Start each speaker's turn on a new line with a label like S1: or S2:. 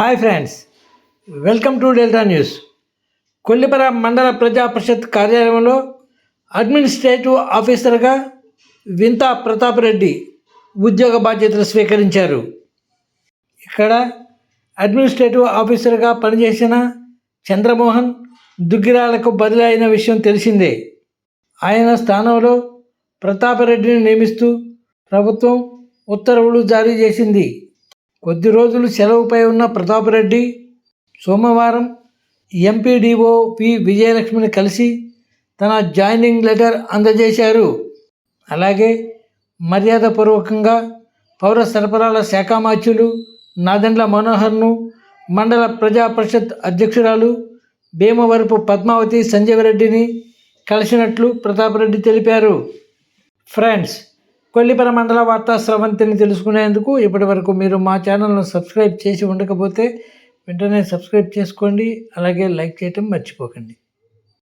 S1: Hi friends welcome to Delta News. Kollipara మండల ప్రజా పరిషత్ కార్యాలయంలో అడ్మినిస్ట్రేటివ్ ఆఫీసర్గా వింతా ప్రతాప్ రెడ్డి ఉద్యోగ బాధ్యతలు స్వీకరించారు. ఇక్కడ అడ్మినిస్ట్రేటివ్ ఆఫీసర్గా పనిచేసిన చంద్రమోహన్ దుగ్గిరాలకు బదిలీ అయిన విషయం తెలిసిందే. ఆయన స్థానంలో ప్రతాపరెడ్డిని నియమిస్తూ ప్రభుత్వం ఉత్తర్వులు జారీ చేసింది. కొద్ది రోజులు సెలవుపై ఉన్న ప్రతాపరెడ్డి సోమవారం ఎంపీడీఓ పి విజయలక్ష్మిని కలిసి తన జాయినింగ్ లెటర్ అందజేశారు. అలాగే మర్యాదపూర్వకంగా పౌర సరఫరాల శాఖ మాత్యులు నాదెండ్ల మనోహర్ను మండల ప్రజా పరిషత్ అధ్యక్షురాలు భీమవరపు పద్మావతి సంజీవరెడ్డిని కలిసినట్లు ప్రతాపరెడ్డి తెలిపారు. ఫ్రెండ్స్ కొల్లిపర మండల వార్తా స్రవంతిని తెలుసుకునేందుకు ఇప్పటి వరకు మీరు మా ఛానల్ను సబ్స్క్రైబ్ చేసి ఉండకపోతే వెంటనే సబ్స్క్రైబ్ చేసుకోండి అలాగే లైక్ చేయటం మర్చిపోకండి.